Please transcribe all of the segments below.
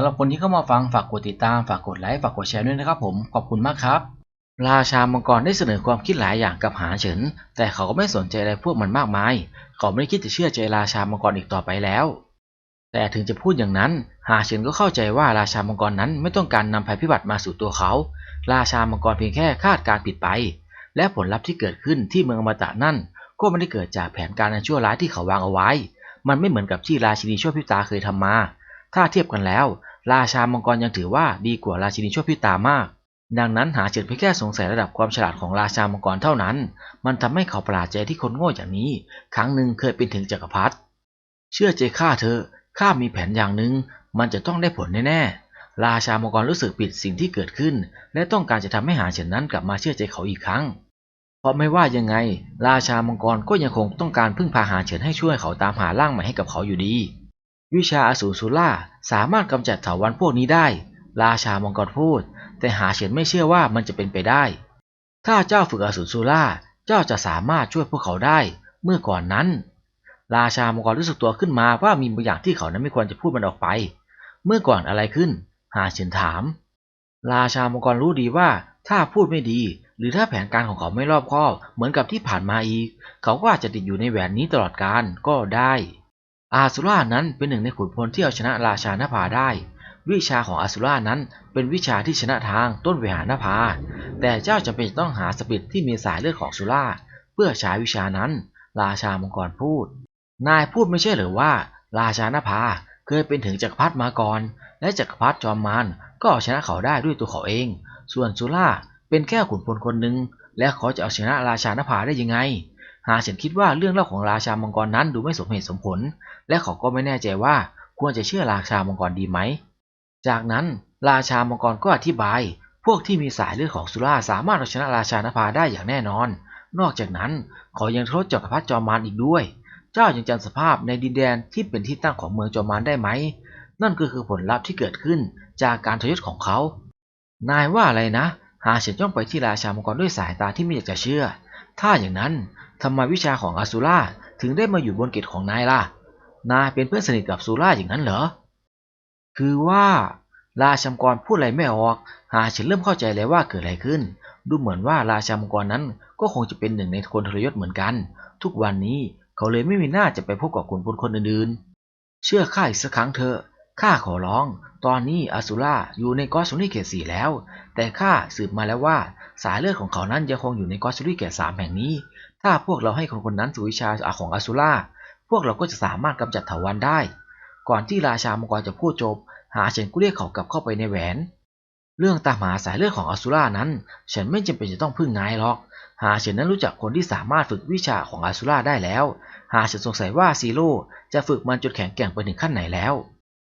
ำหรับคนที่เข้ามาฟังฝากกดติดตามฝากกดไลค์ฝากกดแชร์ด้วยนะครับผมขอบคุณมากครับ ราชามังกรได้เสนอความคิดหลายอย่างกับหาเฉิน แต่เขาก็ไม่สนใจอะไรพวกมันมากมาย เขาไม่ได้คิดจะเชื่อใจราชามังกรอีกต่อไปแล้ว แต่ถึงจะพูดอย่างนั้น หาเฉินก็เข้าใจว่าราชามังกรนั้นไม่ต้องการนำภัยพิบัติมาสู่ตัวเขา ราชามังกรเพียงแค่คาดการผิดไป และผลลัพธ์ที่เกิดขึ้นที่เมืองอมตะนั่น ก็ไม่ได้เกิดจากแผนการอันชั่วร้ายที่เขาวางเอาไว้ มันไม่เหมือนกับที่ราชินีชั่วพิบตาเคยทำมา ถ้าเทียบกันแล้ว ราชามังกรยังถือว่าดีกว่าราชินีชั่วพิตามาก ดังนั้นหาเฉินเพียงแค่สงสัยระดับความฉลาดของราชามังกรเท่านั้น มันทำให้เขาประหลาดใจที่คนโง่อย่างนี้ ครั้งหนึ่งเคยเป็นถึงจักรพรรดิ เชื่อใจข้าเถอะ ข้ามีแผนอย่างหนึ่ง มันจะต้องได้ผลแน่ๆ ราชามังกรรู้สึกผิดสิ่งที่เกิดขึ้น และต้องการจะทำให้หาเฉินนั้นกลับมาเชื่อใจเขาอีกครั้ง เพราะไม่ว่ายังไง ราชามังกรก็ยังคงต้องการพึ่งพาหาเฉินให้ช่วยเขาตามหาร่างใหม่ให้กับเขาอยู่ดี วิชาอสูรสุล่าสามารถกำจัดเถาวัลย์พวกนี้ได้ ราชามังกรพูด แต่หาเฉินไม่เชื่อว่ามันจะเป็นไปได้ ถ้าเจ้าฝึกอสูรสุล่าเจ้าจะสามารถช่วยพวกเขาได้ เมื่อก่อนนั้น ราชามังกรรู้สึกตัวขึ้นมาว่ามีบางอย่างที่เขานั้นไม่ควรจะพูดมันออกไป เมื่อก่อนอะไรขึ้น หาเฉินถาม ราชามังกรรู้ดีว่าถ้าพูดไม่ดี หรือถ้าแผนการของเขาไม่รอบคอบ เหมือนกับที่ผ่านมาอีก เขาก็อาจจะติดอยู่ในแหวนนี้ตลอดกาลก็ได้ อาสุรานั้นเป็นหนึ่งในขุนพลที่เอาชนะราชานภาได้ วิชาของอาสุรานั้นเป็นวิชาที่ชนะทางต้นเวหานภา แต่เจ้าจำเป็นต้องหาสปิดที่มีสายเลือดของสุราเพื่อใช้วิชานั้น ราชามังกรพูด นายพูดไม่ใช่หรือว่า ราชานภาเคยเป็นถึงจักรพรรดิมาก่อน และจักรพรรดิจอมมารก็เอาชนะเขาได้ด้วยตัวเขาเอง ส่วนสุราเป็นแค่ขุนพลคนหนึ่งและเขาจะเอาชนะราชานภาได้ยังไง หาฉันคิดว่าเรื่องเล่าของราชามังกรนั้นดูไม่สมเหตุสมผล และเขาก็ไม่แน่ใจว่าควรจะเชื่อราชามังกรดีไหม จากนั้นราชามังกรก็อธิบาย พวกที่มีสายเลือดของสุราสามารถเอาชนะราชานภาได้อย่างแน่นอน นอกจากนั้นเขายังทดจักรพรรดิจอมมารอีกด้วย เจ้ายังจำสภาพในดินแดนที่เป็นที่ตั้งของเมืองจอมมารได้ไหม นั่นก็คือผลลัพธ์ที่เกิดขึ้นจากการทรยศของเขา นายว่าอะไรนะ หาเฉินจ้องไปที่ราชามังกรด้วยสายตาที่ไม่อยากจะเชื่อ ถ้าอย่างนั้นทำไมวิชาของอสุราถึงได้มาอยู่บนเกตของนายล่ะ นายเป็นเพื่อนสนิทกับสุราอย่างนั้นเหรอ คือว่าราชามกรพูดอะไรไม่ออก หาฉินเริ่มเข้าใจแล้วว่าเกิดอะไรขึ้น ดูเหมือนว่าราชามกรนั้นก็คงจะเป็นหนึ่งในคนทรยศเหมือนกัน ทุกวันนี้เขาเลยไม่มีหน้าจะไปพบกับขุนพลคนอื่นๆ เชื่อข้าอีกสักครั้งเถอะ ข้าขอร้อง ตอนนี้อสุราอยู่ในกอสซูรี่เขตสี่แล้ว แต่ข้าสืบมาแล้วว่า สายเลือดของเขานั้นยังคงอยู่ในกอสซูรี่เขตสามแห่งนี้ ถ้าพวกเราให้คนคนนั้นฝึกวิชาอาของอสุรา พวกเราก็จะสามารถกำจัดเถาวันได้ ก่อนที่ราชามังกรจะพูดจบ หาเฉินก็เรียกเขากลับเข้าไปในแหวน เรื่องตามหาสายเลือดของอสุรานั้น ฉันไม่จำเป็นจะต้องพึ่งนายหรอก หาเฉินนั้นรู้จักคนที่สามารถฝึกวิชาของอสุราได้แล้ว หาเฉินสงสัยว่าซีโร่จะฝึกมันจนแข็งแกร่งไปถึงขั้นไหนแล้ว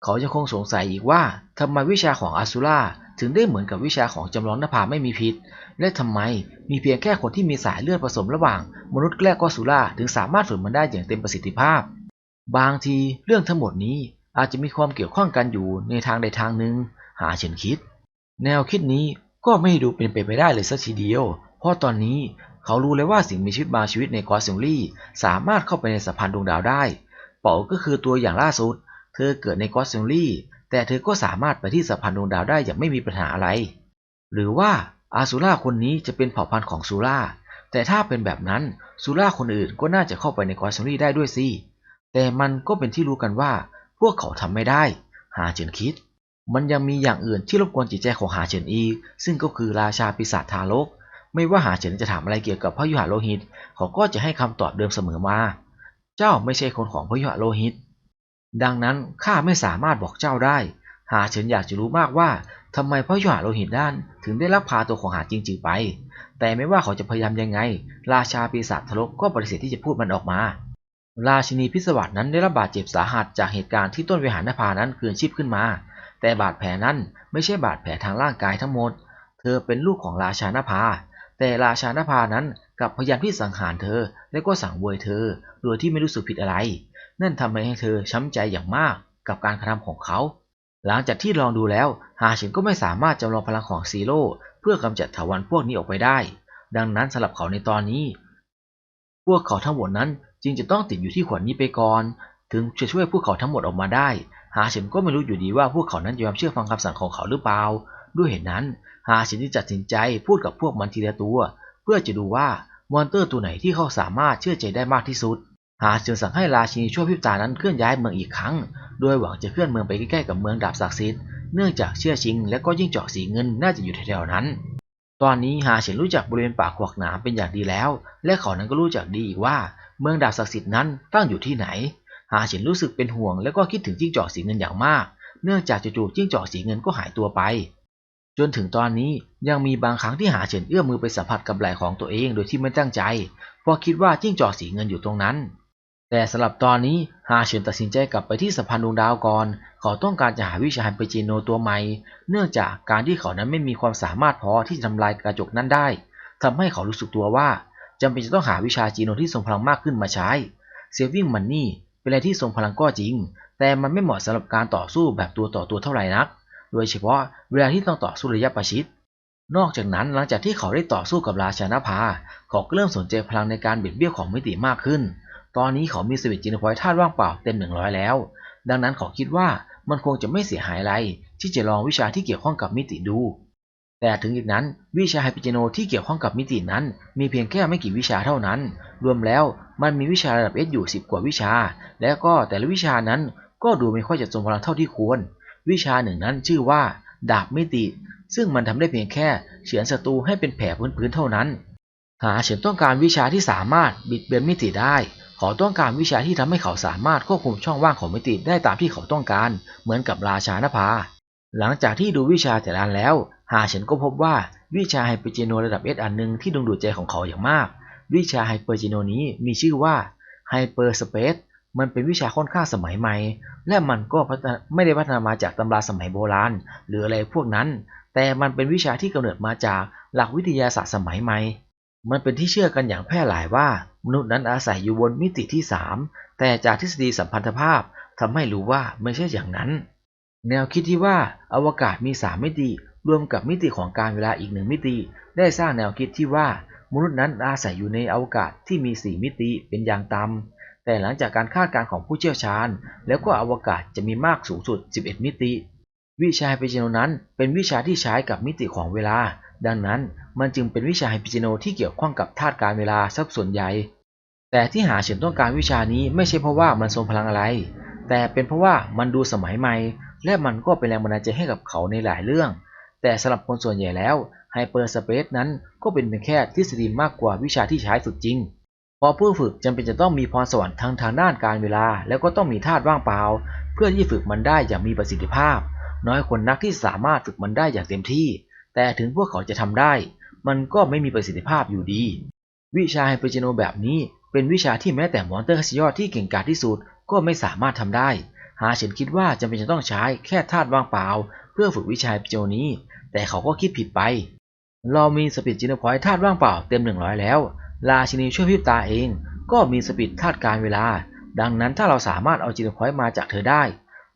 เขายังคงสงสัยอีกว่าทำไมวิชาของอสุรา ถึงได้เหมือนกับวิชาของจำลองนภาไม่มีพิษ และทำไมมีเพียงแค่คนที่มีสายเลือดผสมระหว่าง มนุษย์แกละก็อสุราถึงสามารถฝึกมันได้อย่างเต็มประสิทธิภาพ บางทีเรื่องทั้งหมดนี้อาจจะมีความเกี่ยวข้องกันอยู่ในทางใดทางหนึ่งหาเฉินคิด แนวคิดนี้ก็ไม่ดูเป็นไปไม่ได้เลยสักทีเดียว เพราะตอนนี้เขารู้เลยว่าสิ่งมีชีวิตบางชีวิตในกอสซิงลี่สามารถเข้าไปในสัมพันดวงดาวได้ เป๋าก็คือตัวอย่างล่าสุด เธอเกิดในกอสซิงลี่ แต่เธอก็สามารถไปที่สัมพันดวงดาวได้อย่างไม่มีปัญหาอะไร หรือว่าอาซูราคนนี้จะเป็นเผ่าพันธุ์ของซูราแต่ถ้าเป็นแบบนั้นซูราคนอื่นก็น่าจะเข้าไปในกอสซิงลี่ได้ด้วยสิ แต่มันก็เป็นที่รู้กันว่า พวกเขาทำไม่ได้ หาเฉินคิด มันยังมีอย่างอื่นที่รบกวนจิตใจของหาเฉินอีก ซึ่งก็คือราชาปีศาจทารก ไม่ว่าหาเฉินจะถามอะไรเกี่ยวกับพระยุหะโลหิต เขาก็จะให้คำตอบเดิมเสมอมา เจ้าไม่ใช่คนของพระยุหะโลหิต ดังนั้นข้าไม่สามารถบอกเจ้าได้ หาเฉินอยากจะรู้มากว่าทำไมพระยุหโลหิตด้านถึงได้ลักพาตัวของหาจริงๆไป แต่ไม่ว่าเขาจะพยายามยังไง ราชาปีศาจทารกก็ปฏิเสธที่จะพูดมันออกมา ราชินีพิศวัตนั้นได้รับบาดเจ็บสาหัสจากเหตุการณ์ที่ต้นวิหารนภานั้นคืนชีพขึ้นมา แต่บาดแผลนั้นไม่ใช่บาดแผลทางร่างกายทั้งหมด เธอเป็นลูกของราชานภา แต่ราชานภานั้นกลับพยายามที่สังหารเธอและก็สั่งเวยเธอ โดยที่ไม่รู้สึกผิดอะไร นั่นทำให้เธอช้ำใจอย่างมากกับการกระทำของเขา หลังจากที่ลองดูแล้ว หาเฉินก็ไม่สามารถจำลองพลังของซีโร่เพื่อกำจัดถาวันพวกนี้ออกไปได้ ดังนั้นสำหรับเขาในตอนนี้ พวกเขาทั้งหมดนั้นจึงจะต้องติดอยู่ที่ขวดนี้ไปก่อน ถึงจะช่วยพวกเขาทั้งหมดออกมาได้ หาเฉินก็ไม่รู้อยู่ดีว่าพวกเขานั้นจะยอมเชื่อฟังคำสั่งของเขาหรือเปล่า ด้วยเหตุนั้น หาเฉินที่ตัดสินใจพูดกับพวกมันทีละตัว เพื่อจะดูว่ามอนเตอร์ตัวไหนที่เขาสามารถเชื่อใจได้มากที่สุด หาเฉินสั่งให้ราชินีชั่วพิบตานั้นเคลื่อนย้ายเมืองอีกครั้ง โดยหวังจะเคลื่อนเมืองไปใกล้ๆกับเมืองดาบศักดิ์สิทธิ์ เนื่องจากเชื่อชิง และก็ยิ่งเจาะสีเงินน่าจะอยู่แถวๆนั้น ตอนนี้หาเฉินรู้จักบริเวณป่าขวากหนามเป็นอย่างดีแล้ว และเขานั้นก็รู้จักดีอีกว่า เมืองดาบศักดิ์สิทธิ์นั้นตั้งอยู่ที่ไหน หาเฉินรู้สึกเป็นห่วง และก็คิดถึงจิ้งจอกสีเงินอย่างมาก เนื่องจากจู่ๆจิ้งจอกสีเงินก็หายตัวไป จนถึงตอนนี้ยังมีบางครั้งที่หาเฉินเอื้อมมือไปสัมผัสกับไหล่ของตัวเอง โดยที่ไม่ตั้งใจ เพราะคิดว่าจิ้งจอกสีเงินอยู่ตรงนั้น แต่สำหรับตอนนี้ฮาเฉินตัดสินใจกลับไปที่สะพานดวงดาวก่อน เขาต้องการจะหาวิชาไฮเปอร์จีโนตัวใหม่ เนื่องจากการที่เขานั้นไม่มีความสามารถพอที่จะทำลายกระจกนั้นได้ทำให้เขารู้สึกตัวว่าจำเป็นจะต้องหาวิชาจีโนที่ทรงพลังมากขึ้นมาใช้เซฟวิ่งมันนี่เป็นอะไรที่ทรงพลังก็จริง แต่มันไม่เหมาะสำหรับการต่อสู้แบบตัวต่อตัวเท่าไหร่นัก โดยเฉพาะเวลาที่ต้องต่อสู้ระยะประชิด นอกจากนั้นหลังจากที่เขาได้ต่อสู้กับราชาณภาเขาก็เริ่มสนใจพลังในการเบียดเบี้ยวของมิติมากขึ้น ตอนนี้เขามีสวิตจินพอยธาตุว่างเปล่าเต็มหนึ่งร้อยแล้ว ดังนั้นเขาคิดว่ามันคงจะไม่เสียหายอะไร ที่จะลองวิชาที่เกี่ยวข้องกับมิติดู แต่ถึงอีกนั้นวิชาไฮปิเจโนที่เกี่ยวข้องกับมิตินั้น มีเพียงแค่ไม่กี่วิชาเท่านั้น รวมแล้วมันมีวิชาระดับเอสอยู่ 10 กว่าวิชา และก็แต่ละวิชานั้นก็ดูไม่ค่อยจะทรงพลังเท่าที่ควร วิชาหนึ่งนั้นชื่อว่าดาบมิติ ซึ่งมันทำได้เพียงแค่เฉือนศัตรูให้เป็นแผลพื้นๆเท่านั้น หาเฉินต้องการวิชาที่สามารถบิดเบือนมิติได้ เขาต้องการวิชาที่ทำให้เขาสามารถควบคุมช่องว่างของมิติได้ตามที่เขาต้องการ เหมือนกับราชานภา หลังจากที่ดูวิชาแต่ละอันแล้วหาเฉินก็พบว่าวิชาไฮเปอร์จิโนระดับเอสอันหนึ่งที่ดึงดูดใจของเขาอย่างมาก วิชาไฮเปอร์จิโนนี้มีชื่อว่าไฮเปอร์สเปซมันเป็นวิชาค่อนข้างสมัยใหม่ และมันก็ไม่ได้พัฒนามาจากตำราสมัยโบราณ หรืออะไรพวกนั้น แต่มันเป็นวิชาที่กำเนิดมาจากหลักวิทยาศาสตร์สมัยใหม่ มันเป็นที่เชื่อกันอย่างแพร่หลายว่า มนุษย์นั้นอาศัยอยู่บนมิติที่3แต่จากทฤษฎีสัมพันธภาพทำให้รู้ว่าไม่ใช่อย่างนั้น แนวคิดที่ว่าอวกาศมี3มิติ รวมกับมิติของการเวลาอีกหนึ่งมิติ ได้สร้างแนวคิดที่ว่ามนุษย์นั้นอาศัยอยู่ในอวกาศที่มี4มิติเป็นอย่างต่ำแต่หลังจากการคาดการณ์ของผู้เชี่ยวชาญ แล้วก็อวกาศจะมีมากสูงสุด 11 มิติ วิชาไฮเปอร์จิโนนั้นเป็นวิชาที่ใช้กับมิติของเวลา ดังนั้นมันจึงเป็นวิชาไฮเปอร์จิโนที่เกี่ยวข้องกับธาตุการเวลาสักส่วนใหญ่ แต่ที่หาเฉินต้องการวิชานี้ไม่ใช่เพราะว่ามันทรงพลังอะไร แต่เป็นเพราะว่ามันดูสมัยใหม่ และมันก็เป็นแรงบันดาลใจให้กับเขาในหลายเรื่อง แต่สำหรับคนส่วนใหญ่แล้วไฮเปอร์สเปซนั้นก็เป็นเพียงแค่ทฤษฎีมากกว่าวิชาที่ใช้ฝึกจริงพราะผู้ฝึกจำเป็นจะต้องมีพรสวรรค์ทางทางด้านการเวลา แล้วก็ต้องมีธาตุว่างเปล่า เพื่อที่ฝึกมันได้อย่างมีประสิทธิภาพ น้อยคนนักที่สามารถฝึกมันได้อย่างเต็มที่ แต่ถึงพวกเขาจะทำได้ มันก็ไม่มีประสิทธิภาพอยู่ดี วิชาไฮเปอร์เจโนแบบนี้เป็นวิชาที่แม้แต่มอนเตอร์คัสยอดที่เก่งกาจที่สุดก็ไม่สามารถทำได้ หาเฉินคิดว่าจำเป็นจะต้องใช้แค่ธาตุว่างเปล่า เพื่อฝึกวิชาไฮเปอร์เจโนนี้ แต่เขาก็คิดผิดไป เรามีสปีดจินพอยธาตุว่างเปล่าเต็ม 100 แล้ว ราชินีช่วยพิบตาเอง ก็มีสปีดธาตุการเวลา ดังนั้นถ้าเราสามารถเอาจินพอยมาจากเธอได้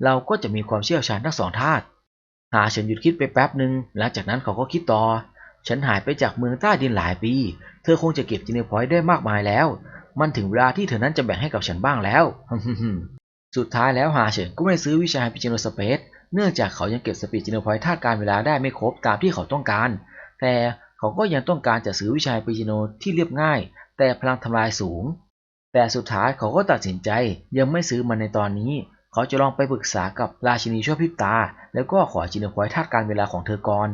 เราก็จะมีความเชี่ยวชาญทั้งสองธาตุ หาเฉินหยุดคิดไปแป๊บหนึ่งหลังจากนั้นเขาก็คิดต่อ ฉันหายไปจากเมืองใต้ดินหลายปี เธอคงจะเก็บจินพอยได้มากมายแล้ว มันถึงเวลาที่เธอนั้นจะแบ่งให้กับฉันบ้างแล้ว สุดท้ายแล้วหาเฉินก็ไม่ซื้อวิชาพิจิโนสเปซเนื่องจากเขายังเก็บสปีดจินพอยธาการเวลาได้ไม่ครบตามที่เขาต้องการ แต่เขาก็ยังต้องการจะซื้อวิชาปิจิโนที่เรียบง่าย แต่พลังทำลายสูง แต่สุดท้ายเขาก็ตัดสินใจยังไม่ซื้อมันในตอนนี้ เขาจะลองไปปรึกษากับราชินีชั่วพริบตา แล้วก็ขอจินพอยธาตุการเวลาของเธอก่อน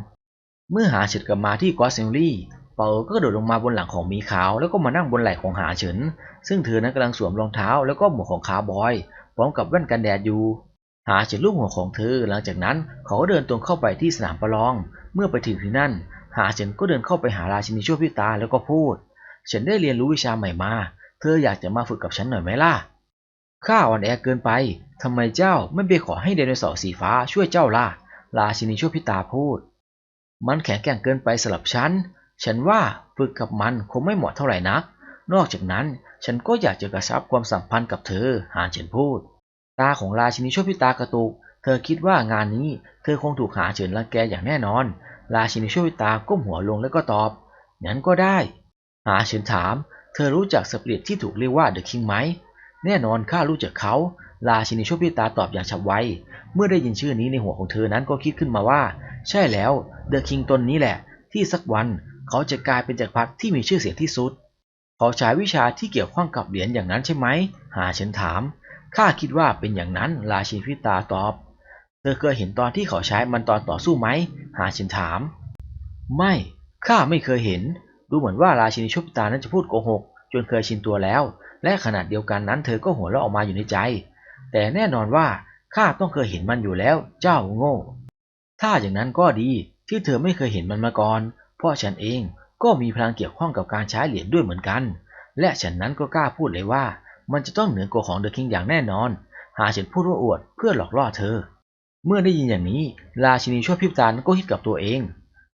เมื่อหาเฉินกลับมาที่กอสเซงลี่เปาก็กระโดดลงมาบนหลังของมีขาว แล้วก็มานั่งบนไหล่ของหาเฉิน ซึ่งเธอนั้นกำลังสวมรองเท้าแล้วก็หมวกของคาบอย พร้อมกับแว่นกันแดดอยู่ หาเฉินลูกหัวของเธอ หลังจากนั้นเขาก็เดินตรงเข้าไปที่สนามประลอง เมื่อไปถึงที่นั่น หาเฉินก็เดินเข้าไปหาราชินีชั่วพริบตาแล้วก็พูด ฉันได้เรียนรู้วิชาใหม่มา เธออยากจะมาฝึกกับฉันหน่อยไหมล่ะ ข้าอ่อนแอเกินไป ทำไมเจ้าไม่ไปขอให้ไดโนเสาร์สีฟ้าช่วยเจ้าล่ะ ราชินีชั่วพิตาพูด มันแข็งแกร่งเกินไปสำหรับฉัน ฉันว่าฝึกกับมันคงไม่เหมาะเท่าไหร่นัก นอกจากนั้นฉันก็อยากจะกระชับความสัมพันธ์กับเธอ หานเฉินพูด ตาของราชินีชั่วพิตากระตุก เธอคิดว่างานนี้เธอคงถูกหาเฉินรังแกอย่างแน่นอน ราชินีชั่วพิตาก้มหัวลงแล้วก็ตอบ งั้นก็ได้ หาเฉินถาม เธอรู้จักสปิริตที่ถูกเรียกว่าเดอะคิงไหม แน่นอนข้ารู้จักเขาราชินีชั่วพริบตาตอบอย่างฉับไว เมื่อได้ยินชื่อนี้ในหัวของเธอนั้นก็คิดขึ้นมาว่า ใช่แล้วเดอะคิงตนนี้แหละ ที่สักวันเขาจะกลายเป็นจักรพรรดิที่มีชื่อเสียงที่สุด เขาใช้วิชาที่เกี่ยวข้องกับเหรียญอย่างนั้นใช่ไหม หาฉันถาม ข้าคิดว่าเป็นอย่างนั้นราชินีพิตาตอบ เธอเคยเห็นตอนที่เขาใช้มันตอนต่อสู้ไหม หาฉันถาม ไม่ ข้าไม่เคยเห็น ดูเหมือนว่าราชินีชุบตานั้นจะพูดโกหก จนเคยชินตัวแล้ว และขนาดเดียวกันนั้นเธอก็หัวเราะออกมาอยู่ในใจ แต่แน่นอนว่าข้าต้องเคยเห็นมันอยู่แล้ว เจ้าโง่ ถ้าอย่างนั้นก็ดีที่เธอไม่เคยเห็นมันมาก่อน เพราะฉันเองก็มีพลังเกี่ยวข้องกับการใช้เหรียญด้วยเหมือนกัน และฉันนั้นก็กล้าพูดเลยว่า มันจะต้องเหนือกว่าของเดอะคิงอย่างแน่นอน หาฉันพูดว่าอวดเพื่อหลอกล่อเธอ เมื่อได้ยินอย่างนี้ ราชินีชั่วพิบตานก็คิดกับตัวเอง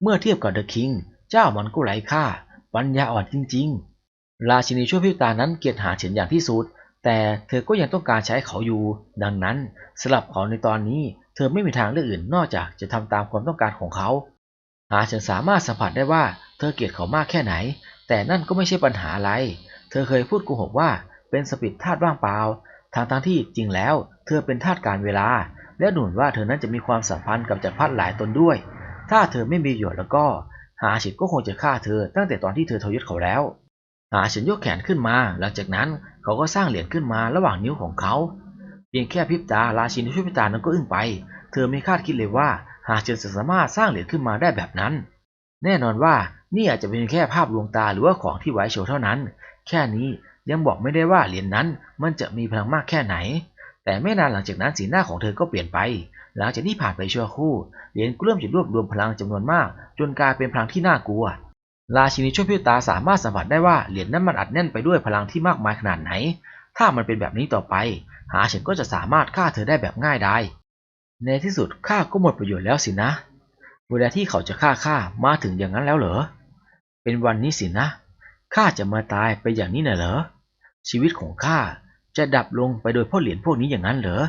เมื่อเทียบกับเดอะคิง เจ้ามันก็ไร้ค่า ปัญญาอ่อนจริง ๆ ราชินีชั่วพิตานั้นเกลียดหาเฉินอย่างที่สุด แต่เธอก็ยังต้องการใช้เขาอยู่ ดังนั้นสำหรับเขาในตอนนี้ เธอไม่มีทางเลือกอื่นนอกจากจะทำตามความต้องการของเขา หาเฉินสามารถสัมผัสได้ว่าเธอเกลียดเขามากแค่ไหน แต่นั่นก็ไม่ใช่ปัญหาอะไร เธอเคยพูดโกหกว่าเป็นสปิริตธาตุว่างเปล่าทางทางที่จริงแล้ว เธอเป็นธาตุการเวลา และหมือนว่าเธอนั้นจะมีความสัมพันธ์กับจักรพรรดิหลายตนด้วย ถ้าเธอไม่มีประโยชน์แล้วก็ หาฉินก็คงจะฆ่าเธอตั้งแต่ตอนที่เธอทยศเขาแล้ว ฉินยกแขนขึ้นมา หลังจากนั้นเขาก็สร้างเหรียญขึ้นมาระหว่างนิ้วของเขาเพียงแค่พริบตาราชินีช่วยพริบตานั้นก็อึ้งไป เธอไม่คาดคิดเลยว่า หาเฉินจะสามารถสร้างเหรียญขึ้นมาได้แบบนั้น แน่นอนว่านี่อาจจะเป็นแค่ภาพลวงตาหรือว่าของที่ไว้โชว์เท่านั้น แค่นี้ยังบอกไม่ได้ว่าเหรียญนั้นมันจะมีพลังมากแค่ไหน แต่ไม่นานหลังจากนั้นสีหน้าของเธอก็เปลี่ยนไป หลังจากที่ผ่านไปชั่วครู่ เหรียญก็เริ่มจะรวบรวมพลังจำนวนมาก จนกลายเป็นพลังที่น่ากลัว ราชินีช่วยพิวตาสามารถสัมผัสได้ว่าเหรียญนั้นมันอัดแน่นไปด้วยพลังที่มากมายขนาดไหน ถ้ามันเป็นแบบนี้ต่อไป หาเฉินก็จะสามารถฆ่าเธอได้แบบง่ายดายในที่สุดข้าก็หมดประโยชน์แล้วสินะ เวลาที่เขาจะฆ่าข้ามาถึงอย่างนั้นแล้วเหรอ เป็นวันนี้สินะ ข้าจะมาตายไปอย่างนี้น่ะเหรอ ชีวิตของข้าจะดับลงไปโดยพราะเหรียญพวกนี้อย่างนั้นเหรอ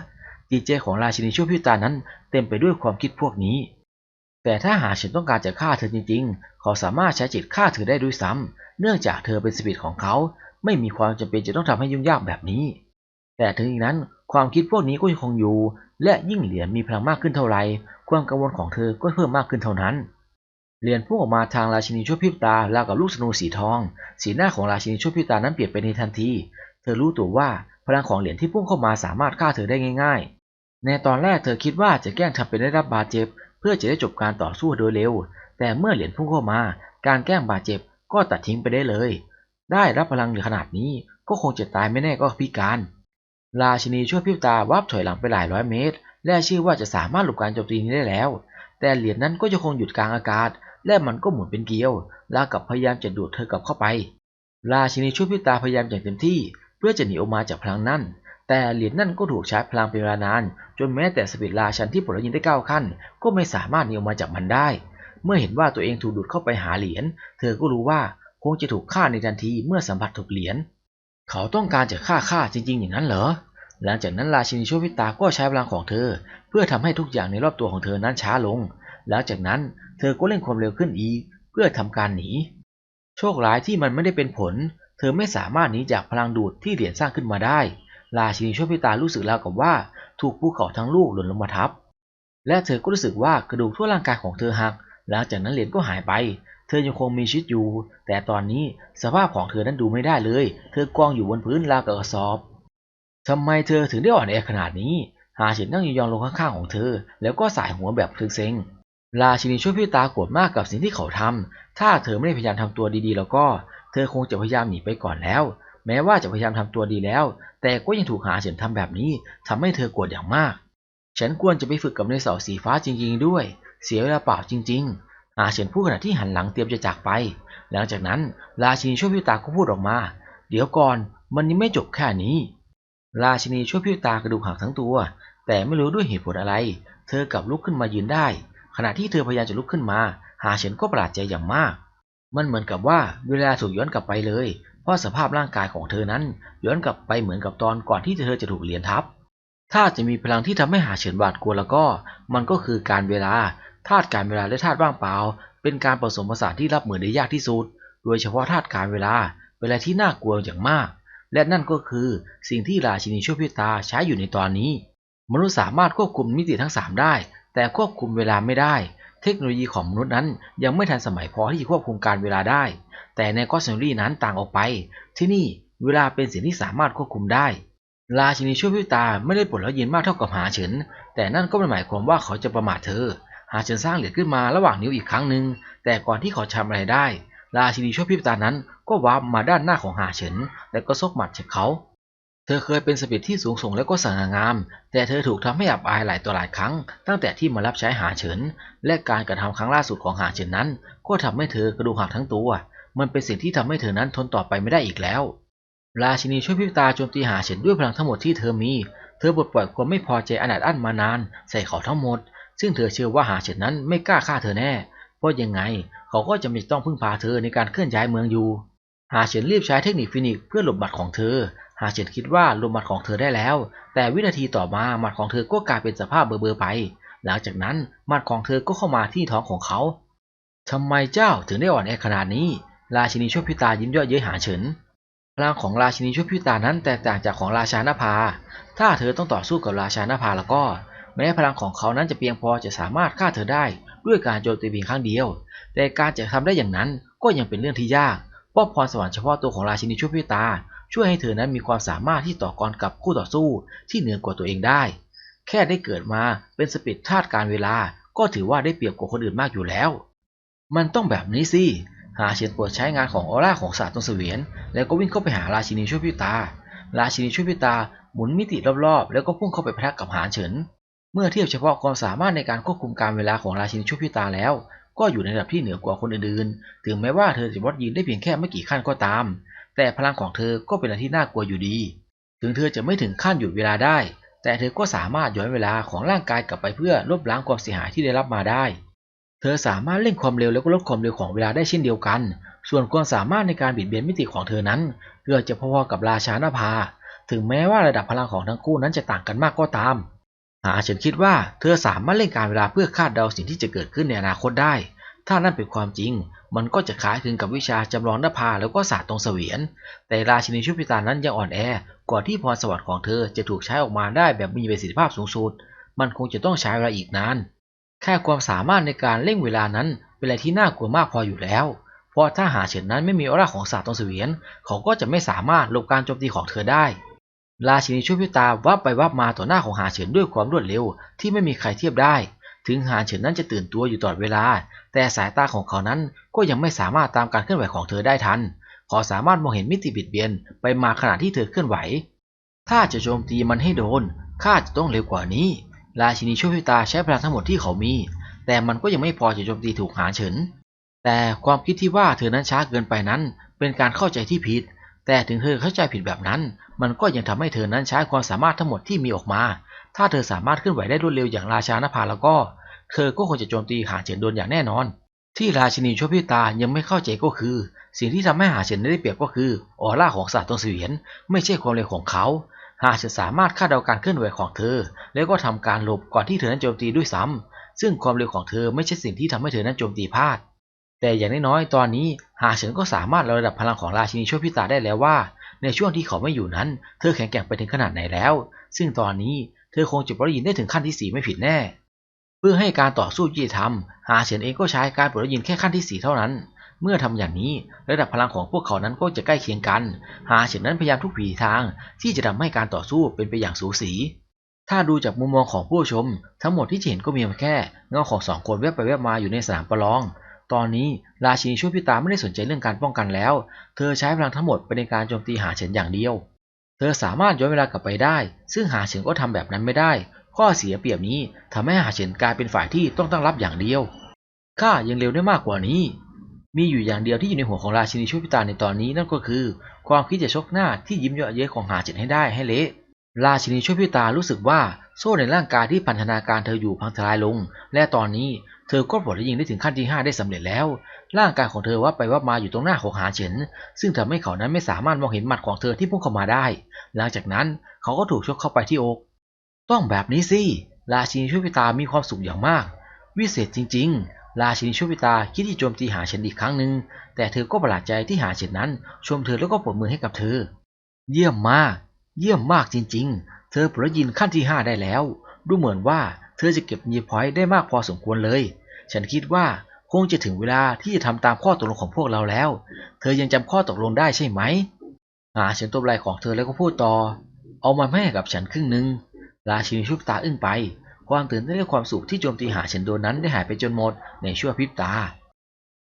จิตใจของราชินีชั่วพริบตานั้นเต็มไปด้วยความคิดพวกนี้ แต่ถ้าหากฉันต้องการจะฆ่าเธอจริงๆ เขาสามารถใช้จิตฆ่าเธอได้ด้วยซ้ำเนื่องจากเธอเป็นสปิริตของเขา ไม่มีความจำเป็นจะต้องทำให้ยุ่งยากแบบนี้ แต่ถึงอย่างนั้นความคิดพวกนี้ก็ยังคงอยู่ และยิ่งเหรียญมีพลังมากขึ้นเท่าไหร่ความกังวลของเธอก็เพิ่มมากขึ้นเท่านั้น เหรียญพุ่งออกมาทางราชินีชั่วพริบตาราวกับลูกธนูสีทอง สีหน้าของราชินีชั่วพริบตานั้นเปลี่ยนไปในทันที เธอรู้ตัวว่าพลังของเหรียญที่พุ่งเข้ามาสามารถฆ่าเธอได้ง่าย ๆ ในตอนแรกเธอคิดว่าจะแกล้งทำเป็นได้รับบาดเจ็บ เพื่อจะได้จบการต่อสู้โดยเร็ว แต่เมื่อเหรียญพุ่งเข้ามา การแกล้งบาดเจ็บก็ตัดทิ้งไปได้เลย ได้รับพลังเหลือขนาดนี้ก็คงจะตายไม่แน่ก็พิการ ราชินีช่วยพิบตาวับถอยหลังไปหลายร้อยเมตร และเชื่อว่าจะสามารถหลบการโจมตีนี้ได้แล้ว แต่เหรียญนั้นก็จะคงหยุดกลางอากาศ และมันก็หมุนเป็นเกลียวราวกับพยายามจะดูดเธอกลับเข้าไป ราชินีช่วยพิบตาพยายามอย่างเต็มที่ เพื่อจะหนีออกมาจากพลังนั้น แต่เหรียญนั่นก็ถูกใช้พลังเป็นเวลานาน จนแม้แต่สปิริตราชันที่ปลดยินได้เก้าขั้น ก็ไม่สามารถนีออกมาจากมันได้ เมื่อเห็นว่าตัวเองถูกดูดเข้าไปหาเหรียญ เธอก็รู้ว่าคงจะถูกฆ่าในทันทีเมื่อสัมผัสถูกเหรียญ เขาต้องการจะฆ่าข้าจริง ๆ อย่างนั้นเหรอ หลังจากนั้นราชินีชั่วพิตาก็ใช้พลังของเธอ เพื่อทำให้ทุกอย่างในรอบตัวของเธอนั้นช้าลง หลังจากนั้นเธอก็เร่งความเร็วขึ้นอีกเพื่อทำการหนี โชคร้ายที่มันไม่ได้เป็นผล เธอไม่สามารถหนีจากพลังดูดที่เหรียญสร้างขึ้นมาได้ ราชินีชั่วพิตารู้สึกแล้วกับว่าถูกภูเขาทั้งลูกหล่นลงมาทับ และเธอก็รู้สึกว่ากระดูกทั่วร่างกายของเธอหัก หลังจากนั้นเหรียญก็หายไป เธอยังคงมีชีวิตอยู่ แต่ตอนนี้สภาพของเธอนั้นดูไม่ได้เลย เธอกองอยู่บนพื้นราวกับกระสอบทำไมเธอถึงได้อ่อนแอขนาดนี้หาฉินนั่งยองลงข้างๆของเธอ แล้วก็สายหัวแบบเซ็งๆราชินีช่วยพี่ตาโกรธมากกับสิ่งที่เขาทำถ้าเธอไม่ได้พยายามทำตัวดีๆ แล้วก็ เธอคงจะพยายามหนีไปก่อนแล้ว แม้ว่าจะพยายามทำตัวดีแล้ว แต่ก็ยังถูกหาเฉินทำแบบนี้ทำให้เธอโกรธอย่างมาก ฉันควรจะไปฝึกกับในเสาสีฟ้าจริง ๆ ด้วย เสียเวลาเปล่าจริงๆอาเฉินพูดขณะที่หันหลังเตรียมจะจากไป หลังจากนั้นราชินีช่วยพิวตาก็พูดออกมา เดี๋ยวก่อนมันยังไม่จบแค่นี้ ราชินีช่วยพิวตากระดูกหักทั้งตัว แต่ไม่รู้ด้วยเหตุผลอะไร เธอกลับลุกขึ้นมายืนได้ ขณะที่เธอพยายามจะลุกขึ้นมา หาเฉินก็ประหลาดใจอย่างมากมันเหมือนกับว่าเวลาถูกย้อนกลับไปเลย เพราะสภาพร่างกายของเธอนั้นย้อนกลับไปเหมือนกับตอนก่อนที่เธอจะถูกเหรียญทับ ถ้าจะมีพลังที่ทำให้หาเฉินบาดกลัวแล้วก็ มันก็คือการเวลาธาตุการเวลาและธาตุว่างเปล่า เป็นการผสมผสานที่รับมือได้ยากที่สุด โดยเฉพาะธาตุการเวลาเป็นอะไรที่น่ากลัวอย่างมาก และนั่นก็คือสิ่งที่ราชินีชั่วพิตาใช้อยู่ในตอนนี้ มนุษย์สามารถควบคุมมิติทั้ง 3 ได้ แต่ควบคุมเวลาไม่ได้ เทคโนโลยีของมนุษย์นั้นยังไม่ทันสมัยพอที่จะควบคุมการเวลาได้ แต่ในกอสเซอรี่นั้นต่างออกไป ที่นี่เวลาเป็นสิ่งที่สามารถควบคุมได้ ราชินีช่วยพิตาไม่ได้ปลดแล้วเย็นมากเท่ากับหาเฉิน แต่นั่นก็ไม่หมายความว่าเขาจะประมาทเธอ หาเฉินสร้างเหรียญขึ้นมาระหว่างนิ้วอีกครั้งหนึ่งแต่ก่อนที่เขาจะทำอะไรได้ ราชินีช่วยพิตานั้นก็วาร์ปมาด้านหน้าของหาเฉิน และก็ซกหมัดจากเขา เธอเคยเป็นสปิริตที่สูงส่งและก็สง่างาม แต่เธอถูกทำให้อับอายหลายต่อหลายครั้ง ตั้งแต่ที่มารับใช้หาเฉิน และการกระทำครั้งล่าสุดของหาเฉินนั้น ก็ทำให้เธอกระดูกหักทั้งตัว มันเป็นสิ่งที่ทำให้เธอนั้นทนต่อไปไม่ได้อีกแล้ว ราชินีช่วยพิบตาโจมตีหาเฉินด้วยพลังทั้งหมดที่เธอมี เธอบดปล่อยความไม่พอใจอนาจอั้นมานาน ใส่เขาทั้งหมด ซึ่งเธอเชื่อว่าหาเฉินนั้นไม่กล้าฆ่าเธอแน่ เพราะยังไง เขาก็จะไม่ต้องพึ่งพาเธอในการเคลื่อนย้ายเมืองอยู่ หาเฉินรีบใช้เทคนิคฟินิกเพื่อหลบหมัดของเธอ หาเฉินคิดว่าหลบหมัดของเธอได้แล้ว แต่วินาทีต่อมาหมัดของเธอก็กลายเป็นสภาพเบอๆไป หลังจากนั้นหมัดของเธอก็เข้ามาที่ท้องของเขาทำไมเจ้าถึงได้อ่อนแอขนาดนี้ ราชินีชั่วพิตายิ้มเยาะเย้ยหาเฉินพลังของราชินีชั่วพิตานั้นแตกต่างจากของราชานภา ถ้าเธอต้องต่อสู้กับราชานภาแล้วก็ แม้พลังของเขานั้นจะเพียงพอจะสามารถฆ่าเธอได้ด้วยการโจมตีเพียงครั้งเดียว แต่การจะทำได้อย่างนั้นก็ยังเป็นเรื่องที่ยากเพราะพรสวรรค์เฉพาะตัวของราชินีชั่วพิตา ช่วยให้เธอนั้นมีความสามารถที่ต่อกรกับคู่ต่อสู้ที่เหนือกว่าตัวเองได้ แค่ได้เกิดมาเป็นสปิริตธาตุการเวลา ก็ถือว่าได้เปรียบกว่าคนอื่นมากอยู่แล้ว มันต้องแบบนี้สิ หาเฉียนปิดใช้งานของออร่าของศาสตร์ตรงเสวียน แล้วก็วิ่งเข้าไปหาราชินีช่วยพิตา ราชินีช่วยพิตาหมุนมิติรอบๆ แล้วก็พุ่งเข้าไปพะทะกับหานเฉิน เมื่อเทียบเฉพาะความสามารถในการควบคุมการเวลาของราชินีช่วยพิตาแล้ว ก็อยู่ในระดับที่เหนือกว่าคนอื่นๆ ถึงแม้ว่าเธอจะวัดยืนได้เพียงแค่ไม่กี่ขั้นก็ตาม แต่พลังของเธอก็เป็นอะไรที่น่ากลัวอยู่ดี ถึงเธอจะไม่ถึงขั้นหยุดเวลาได้ แต่เธอก็สามารถย้อนเวลาของร่างกายกลับไปเพื่อลบล้างความเสียหายที่ได้รับมาได้ เธอสามารถเร่งความเร็วแล้วก็ลดความเร็วของเวลาได้เช่นเดียวกัน ส่วนความสามารถในการบิดเบียนมิติของเธอนั้นเกือบจะพอๆกับราชานาภา ถึงแม้ว่าระดับพลังของทั้งคู่นั้นจะต่างกันมากก็ตามหาฉันคิดว่าเธอสามารถเล่นการเวลาเพื่อคาดเดาสิ่งที่จะเกิดขึ้นในอนาคตได้ ถ้านั่นเป็นความจริง มันก็จะคล้ายคลึงกับวิชาจำลองนภาแล้วก็ศาสตร์ตรงเสวียน แต่ราชินีชุพิตานั้นยังอ่อนแอกว่าที่พรสวรรค์ของเธอจะถูกใช้ออกมาได้แบบมีประสิทธิภาพสูงสุด มันคงจะต้องใช้เวลาอีกนาน แค่ความสามารถในการเร่งเวลานั้นเป็นอะไรที่น่ากลัวมากพออยู่แล้ว เพราะถ้าหาเฉินนั้นไม่มีออร่าของศาสตร์ตรงเสวียน เขาก็จะไม่สามารถลบการโจมตีของเธอได้ ราชินีชุพิตาวับไปวับมาต่อหน้าของหาเฉินด้วยความรวดเร็วที่ไม่มีใครเทียบได้ ถึงหานเฉินนั้นจะตื่นตัวอยู่ตลอดเวลา แต่สายตาของเขานั้นก็ยังไม่สามารถตามการเคลื่อนไหวของเธอได้ทัน เขาสามารถมองเห็นมิติบิดเบียนไปมาขณะที่เธอเคลื่อนไหว ถ้าจะโจมตีมันให้โดนข้าจะต้องเร็วกว่านี้ ราชินีช่วยพิตาใช้พลังทั้งหมดที่เขามี แต่มันก็ยังไม่พอจะโจมตีถูกหานเฉิน แต่ความคิดที่ว่าเธอนั้นช้าเกินไปนั้น เป็นการเข้าใจที่ผิด แต่ถึงเธอเข้าใจผิดแบบนั้น มันก็ยังทำให้เธอนั้นใช้ความสามารถทั้งหมดที่มีออกมา ถ้าเธอสามารถเคลื่อนไหวได้รวดเร็วอย่างราชานภาแล้วก็ เธอก็คงจะโจมตีหาเฉินโดนอย่างแน่นอน ที่ราชินีช่วพิตายังไม่เข้าใจก็คือ สิ่งที่ทำให้หาเฉินได้เปรียบก็คือออร่าของศาสตร์ตงเสวียนไม่ใช่ความเร็วของเขา หากจะสามารถคาดเดาการเคลื่อนไหวของเธอ แล้วก็ทำการหลบก่อนที่เธอนั้นโจมตีด้วยซ้ำซึ่งความเร็วของเธอไม่ใช่สิ่งที่ทำให้เธอนั้นโจมตีพลาด แต่อย่างน้อยๆตอนนี้หาเฉินก็สามารถระดับพลังของราชินีช่วพิตาได้แล้วว่า ในช่วงที่เขาไม่อยู่นั้น เธอแข็งแกร่งไปถึงขนาดไหนแล้ว ซึ่งตอนนี้ เธอคงจะปลดยินได้ถึงขั้นที่สี่ไม่ผิดแน่ เพื่อให้การต่อสู้ยุติธรรม หาเฉินเองก็ใช้การปลดยินแค่ขั้นที่สี่เท่านั้น เมื่อทำอย่างนี้ระดับพลังของพวกเขานั้นก็จะใกล้เคียงกัน หาเฉินนั้นพยายามทุกวิถีทางที่จะทำให้การต่อสู้เป็นไปอย่างสูสี ถ้าดูจากมุมมองของผู้ชม ทั้งหมดที่เห็นก็มีแค่เงาของสองคนแวบไปแวบมาอยู่ในสนามประลอง ตอนนี้ราชินีช่วยพิตาไม่ได้สนใจเรื่องการป้องกันแล้ว เธอใช้พลังทั้งหมดไปในการโจมตีหาเฉินอย่างเดียว ธอสามารถย้อนเวลากลับไปได้ ซึ่งหาเฉินก็ทำแบบนั้นไม่ได้ ข้อเสียเปรียบนี้ทำให้หาเฉินกลายเป็นฝ่ายที่ต้องตั้งรับอย่างเดียว ข้ายังเร็วได้มากกว่านี้ มีอยู่อย่างเดียวที่อยู่ในหัวของราชินีชูพิตาในตอนนี้นั่นก็คือ ความคิดจะชกหน้าที่ยิ้มเยาะเย้ยของหาเฉินให้ได้ให้เละ ราชินีชูพิตารู้สึกว่า โซ่ในร่างกายที่พันธนาการเธออยู่พังทลายลง และตอนนี้เธอก็ปลดและยิงได้ถึงขั้นที่ 5 ได้สำเร็จแล้ว ร่างกายของเธอว่าไปว่ามาอยู่ตรงหน้าของหาเฉินซึ่งทำให้เขานั้นไม่สามารถมองเห็นหมัดของเธอที่พุ่งเข้ามาได้ หลังจากนั้นเขาก็ถูกชกเข้าไปที่อก ต้องแบบนี้สิราชินีช่วยพิตามีความสุขอย่างมาก วิเศษจริง ๆ ราชินีช่วยพิตาคิดที่โจมตีหาเฉินอีกครั้งหนึ่งแต่เธอก็ประหลาดใจที่หาเฉินนั้น ชมเธอแล้วก็ปรบมือให้กับเธอ เยี่ยมมาก เยี่ยมมากจริง ๆ เธอปลยินขั้นที่ห้าได้แล้ว ดูเหมือนว่าเธอจะเก็บนีพอยต์ได้มากพอสมควรเลย ฉันคิดว่าคงจะถึงเวลาที่จะทำตามข้อตกลงของพวกเราแล้ว เธอยังจำข้อตกลงได้ใช่ไหมหาฉันตัวไหลของเธอแล้วก็พูดต่อ เอามาแม่กับฉันครึ่งหนึ่งราชินีชุบตาอึ้งไป ความตื่นเต้นและความสุขที่โจมตีหาฉันโดนนั้นได้หายไปจนหมดในชั่วพริบตา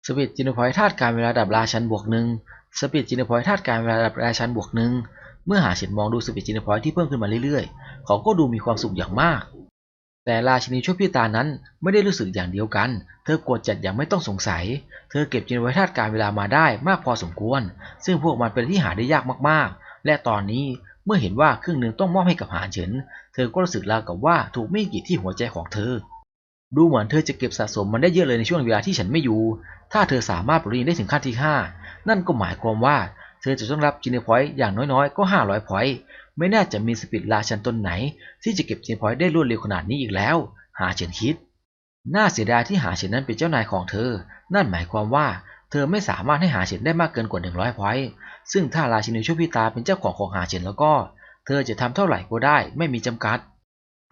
สปีดจินพอยธาตุการเวลาดับราชันบวกหนึ่งสปีดจินพอยธาตุการเวลาดับราชันบวกหนึ่ง เมื่อหาเฉินมองดูสปีจินพอยที่เพิ่มขึ้นมาเรื่อยๆ เขาก็ดูมีความสุขอย่างมาก แต่ราชินีชั่วพริตานั้นไม่ได้รู้สึกอย่างเดียวกัน เธอกดจัดอย่างไม่ต้องสงสัย เธอเก็บจินพอยธาตุการเวลามาได้มากพอสมควร ซึ่งพวกมันเป็นที่หาได้ยากมากๆ และตอนนี้เมื่อเห็นว่าครึ่งหนึ่งต้องมอบให้กับหาเฉิน เธอก็รู้สึกราวกับว่าถูกมีดกรีดที่หัวใจของเธอ ดูเหมือนเธอจะเก็บสะสมมันได้เยอะเลยในช่วงเวลาที่ฉันไม่อยู่ ถ้าเธอสามารถปริญญาได้ถึงขั้นที่ 5 นั่นก็หมายความว่า เธอจะต้องรับจินเนพอยต์อย่างน้อยๆ ก็ 500พอยต์ไม่น่าจะมีสปิดราชันตนไหน ที่จะเก็บจินเนพอยต์ได้รวดเร็วขนาดนี้อีกแล้ว หาเฉินคิด น่าเสียดายที่หาเฉินนั้นเป็นเจ้านายของเธอ นั่นหมายความว่าเธอไม่สามารถให้หาเฉินได้มากเกินกว่า100พอยต์ซึ่งถ้าราชินีชั่วพิตาเป็นเจ้าของของหาเฉินแล้วก็ เธอจะทำเท่าไหร่ก็ได้ไม่มีจำกัด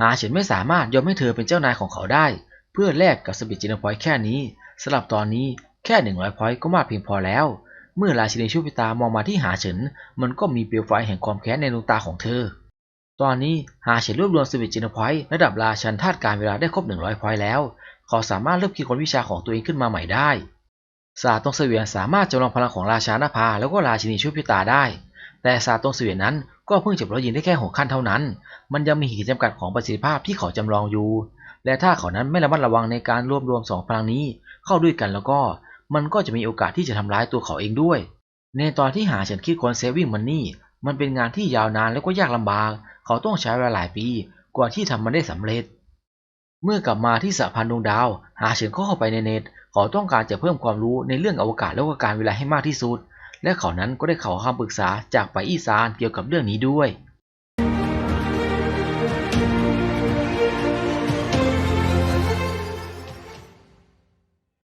หาเฉินไม่สามารถยอมให้เธอเป็นเจ้านายของเขาได้ เพื่อแลกกับสปิดจินเนพอยต์แค่นี้สำหรับตอนนี้แค่100พอยต์ก็มากเพียงพอแล้ว เมื่อราชินีชั่วพิตามองมาที่หาเฉิน มันก็มีเปลวไฟแห่งความแค้นในดวงตาของเธอ ตอนนี้หาเฉินรวบรวมสปิดจินพอยระดับราชันธาตุการเวลาได้ครบ 100พอยแล้ว เขาสามารถเริ่มคิดค้นวิชาของตัวเองขึ้นมาใหม่ได้ศาสตร์ตรงเสวียนสามารถจำลองพลังของราชานภาแล้วก็ราชินีชุดพิตาได้ แต่ศาสตร์ตรงเสวียนนั้นก็เพิ่งจะประยินได้แค่หกขั้นเท่านั้น มันยังมีขีดจำกัดของประสิทธิภาพที่เขาจำลองอยู่ และถ้าเขานั้นไม่ระมัดระวังในการรวบรวมสองพลังนี้ เข้าด้วยกันแล้วก็ มันก็จะมีโอกาสที่จะทำร้ายตัวเขาเองด้วย ในตอนที่หาฉันคิดค้นเซฟวิ่งมันนี่มันเป็นงานที่ยาวนานและก็ยากลำบาก เขาต้องใช้เวลาหลายปี กว่าที่ทำมันได้สำเร็จ เมื่อกลับมาที่สหพันธ์ดวงดาว หาเฉินก็เข้าไปในเน็ต เขาต้องการจะเพิ่มความรู้ในเรื่องอวกาศและก็การเวลาให้มากที่สุด และเขานั้นก็ได้ขอคำปรึกษาจากไปอีซานเกี่ยวกับเรื่องนี้ด้วย